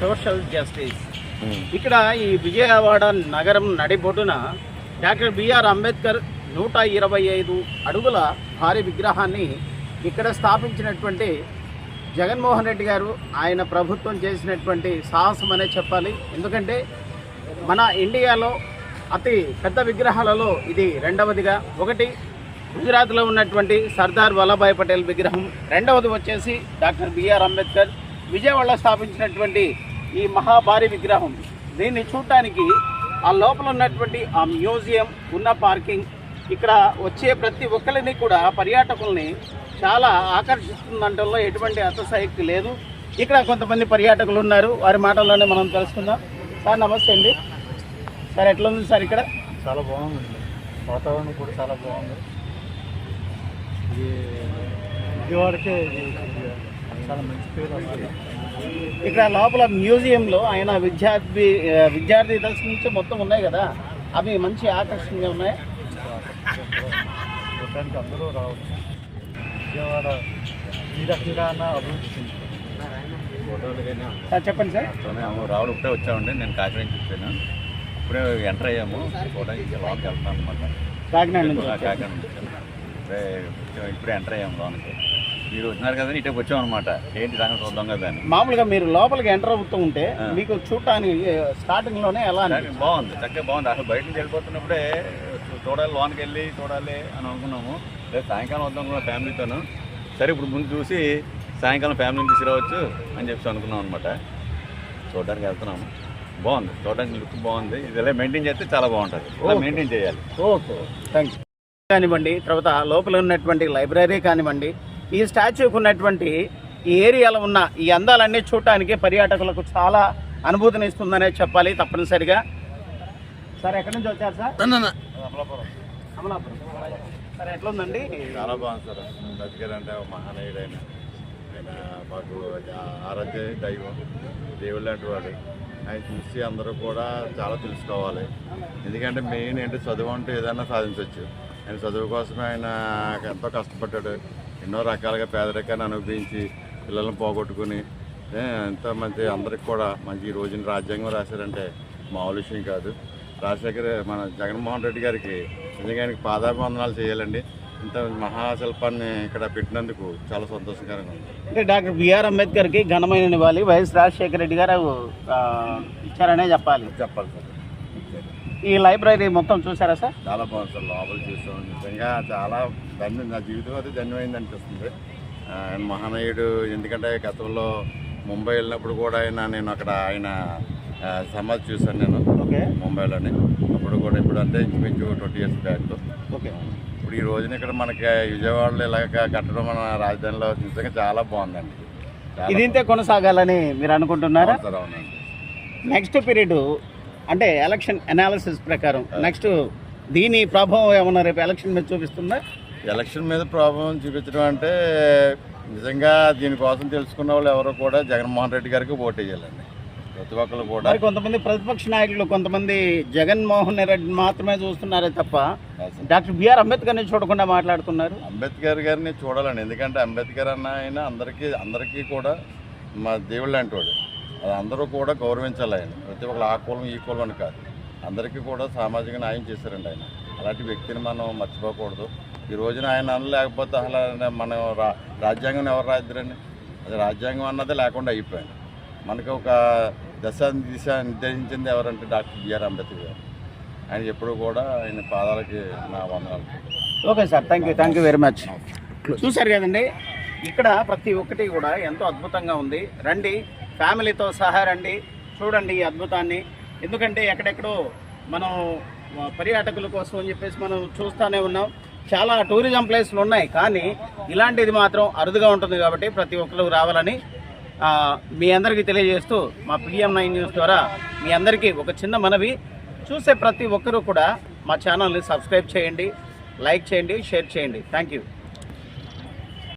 Social justice ఇక్కడ ఈ విజయవాడ నగరం నడిబొడ్డున డాక్టర్ బిఆర్ అంబేద్కర్ నూట ఇరవై ఐదు అడుగుల భారీ విగ్రహాన్ని ఇక్కడ స్థాపించినటువంటి జగన్మోహన్ రెడ్డి గారు ఆయన ప్రభుత్వం చేసినటువంటి సాహసం అనే చెప్పాలి. ఎందుకంటే మన ఇండియాలో అతి పెద్ద విగ్రహాలలో ఇది రెండవదిగా. ఒకటి గుజరాత్లో ఉన్నటువంటి సర్దార్ వల్లభాయ్ పటేల్ విగ్రహం. రెండవది వచ్చేసి డాక్టర్ బిఆర్ అంబేద్కర్ విజయవాడలో స్థాపించినటువంటి ఈ మహాభారీ విగ్రహం. దీన్ని చూడటానికి ఆ లోపల ఉన్నటువంటి ఆ మ్యూజియం ఉన్న పార్కింగ్ ఇక్కడ వచ్చే ప్రతి ఒక్కరిని కూడా పర్యాటకుల్ని చాలా ఆకర్షిస్తుందంటలో ఎటువంటి అతసాయక్తి లేదు. ఇక్కడ కొంతమంది పర్యాటకులు ఉన్నారు. వారి మాటల్లోనే మనం తెలుసుకుందాం. సార్ నమస్తే అండి. సార్ ఎట్లా ఉంది సార్ ఇక్కడ? చాలా బాగుందండి. వాతావరణం కూడా చాలా బాగుంది. ఇది విజయవాడకే ఇది కొద్దిగా చాలా మంచి పేరు అన్నమాట. ఇక్కడ లోపల మ్యూజియంలో ఆయన విద్యార్థి విద్యార్థి దశ నుంచి మొత్తం ఉన్నాయి కదా. అవి మంచి ఆకర్షణగా ఉన్నాయి. అందరూ రావచ్చు. విజయవాడ ఈ రకంగా అభివృద్ధి చెందుతుంది సార్ చెప్పండి సార్. రావుడు ఇప్పుడే వచ్చామండి నేను కాకినాడ నుంచి వచ్చాను. ఇప్పుడే ఎంటర్ అయ్యాము లోపలికి వెళ్తాం అనమాట కాకినాడ నుంచి. కాకినాడ నుంచి ఇప్పుడే ఇప్పుడే ఎంటర్ అయ్యాము లోనికి. మీరు వచ్చినారు కదండి ఇటే వచ్చాం అనమాట ఏంటి సంగతి చూద్దాం కదా మామూలుగా మీరు లోపలికి ఎంటర్ అవుతూ ఉంటే. మీకు చూడటానికి స్టార్టింగ్లోనే ఎలా బాగుంది చక్కగా బాగుంది. అసలు బయట నుంచి వెళ్ళిపోతున్నప్పుడే చూడాలి లోనికి వెళ్ళి చూడాలి అని అనుకున్నాము. లేదు సాయంకాలం వద్దాం అనుకున్నాం ఫ్యామిలీతోను సరే ఇప్పుడు ముందు చూసి సాయంకాలం ఫ్యామిలీని తీసుకురావచ్చు అని చెప్పి అనుకున్నాం అనమాట చూడడానికి వెళ్తున్నాము. బాగుంది. చూడడానికి లుక్ బాగుంది. ఇది ఇలా మెయింటైన్ చేస్తే చాలా బాగుంటుంది. ఇలా. మెయింటైన్ చేయాలి. ఓకే. థ్యాంక్ యూ కానివ్వండి తర్వాత లోపల ఉన్నటువంటి లైబ్రరీ కానివ్వండి ఈ స్టాచ్యూకి ఉన్నటువంటి ఈ ఏరియాలో ఉన్న ఈ అందాలన్నీ చూడటానికి పర్యాటకులకు చాలా అనుభూతిని ఇస్తుందనే చెప్పాలి తప్పనిసరిగా. సార్ ఎక్కడి నుంచి వచ్చారు సార్? అమలాపురం. సార్ ఎట్లుందండి? చాలా బాగుంది సార్. బతికారు అంటే మహానీయుడు ఆయన ఆయన మాకు ఆరాధ్య దైవం దేవుడు లాంటి వాడు. ఆయన చూసి అందరూ కూడా చాలా తెలుసుకోవాలి. ఎందుకంటే మెయిన్ ఏంటి చదువు అంటే ఏదైనా సాధించవచ్చు ఆయన చదువు కోసమే ఆయన ఎంతో కష్టపడ్డాడు. ఎన్నో రకాలుగా పేదరికాన్ని అనుభవించి పిల్లలను పోగొట్టుకుని ఎంతో మంచి అందరికి కూడా మంచి ఈ రోజున రాజ్యాంగం రాశారంటే మామూలు విషయం కాదు. రాజశేఖర్ మన జగన్మోహన్ రెడ్డి గారికి నిజంగా ఆయనకి పాదాభివందనాలు చేయాలండి. ఇంత మహాశిల్పాన్ని ఇక్కడ పెట్టినందుకు చాలా సంతోషకరంగా ఉంది. అంటే డాక్టర్ బిఆర్ అంబేద్కర్కి ఘనమైన నివాళి వైఎస్ రాజశేఖర రెడ్డి గారు ఇచ్చారనే చెప్పాలి. చెప్పాలి సార్. ఈ లైబ్రరీ మొత్తం చూసారా సార్? చాలా బాగుంది సార్ లోపల చూసాం. నిజంగా చాలా ధన్యం నా జీవితం అయితే ధన్యమైంది అనిపిస్తుంది. మహానీయుడు ఎందుకంటే గతంలో ముంబై వెళ్ళినప్పుడు కూడా ఆయన నేను అక్కడ ఆయన సమాధి చూశాను నేను. ముంబైలోనే. అప్పుడు కూడా ఇప్పుడు అంటే ఇంచుమించు ట్వంటీ ఇయర్స్ బ్యాక్ ఓకే. ఇప్పుడు ఈ రోజున ఇక్కడ మనకి విజయవాడలో ఇలాగ కట్టడం మన రాజధానిలో నిజంగా చాలా బాగుందండి. చాలా ఇది ఇంతే కొనసాగాలని మీరు అనుకుంటున్నారా? సార్, అవునండి. నెక్స్ట్ పీరియడ్ అంటే ఎలక్షన్ అనాలిసిస్ ప్రకారం నెక్స్ట్ దీని ప్రభావం ఏమన్నా రేపు ఎలక్షన్ మీద చూపిస్తుందా? ఎలక్షన్ మీద ప్రభావం చూపించడం అంటే నిజంగా దీనికోసం తెలుసుకున్న వాళ్ళు ఎవరు కూడా జగన్మోహన్ రెడ్డి గారికి ఓటు వేయాలండి ప్రతి ఒక్కరు కూడా. కొంతమంది ప్రతిపక్ష నాయకులు కొంతమంది జగన్మోహన్ రెడ్డి మాత్రమే చూస్తున్నారే తప్ప డాక్టర్ బిఆర్ అంబేద్కర్ని చూడకుండా మాట్లాడుతున్నారు. అంబేద్కర్ గారిని చూడాలండి. ఎందుకంటే అంబేద్కర్ అన్న ఆయన అందరికీ అందరికీ కూడా మా దేవుళ్ళు లాంటి వాడు. అది అందరూ కూడా గౌరవించాలి ఆయన. ప్రతి ఒక్కరు ఆ కులం ఈ కులం అని కాదు. అందరికీ కూడా సామాజిక న్యాయం చేశారండి ఆయన. అలాంటి వ్యక్తిని మనం మర్చిపోకూడదు. ఈ రోజున ఆయన అనలేకపోతే అసలు మనం రా రాజ్యాంగం ఎవరు రాద్దురండి అది రాజ్యాంగం అన్నది లేకుండా అయిపోయింది. మనకు ఒక దశ దిశ నిర్దేశించింది ఎవరంటే డాక్టర్ బిఆర్ అంబేద్కర్ గారు. ఆయన ఎప్పుడు కూడా ఆయన పాదాలకి నా వందనాలు. Okay sir thank you thank you very much చూశారు కదండి ఇక్కడ ప్రతి ఒక్కటి కూడా ఎంతో అద్భుతంగా ఉంది. రండి ఫ్యామిలీతో సహా రండి చూడండి ఈ అద్భుతాన్ని. ఎందుకంటే ఎక్కడెక్కడో మనం పర్యాటకుల కోసం అని చెప్పేసి మనం చూస్తూనే ఉన్నాం. చాలా టూరిజం ప్లేస్లు ఉన్నాయి కానీ ఇలాంటిది మాత్రం అరుదుగా ఉంటుంది కాబట్టి ప్రతి ఒక్కరు రావాలని మీ అందరికీ తెలియజేస్తూ మా పిఎం నైన్ న్యూస్ ద్వారా మీ అందరికీ ఒక చిన్న మనవి. చూసే ప్రతి ఒక్కరూ కూడా మా ఛానల్ని సబ్స్క్రైబ్ చేయండి లైక్ చేయండి షేర్ చేయండి. Thank you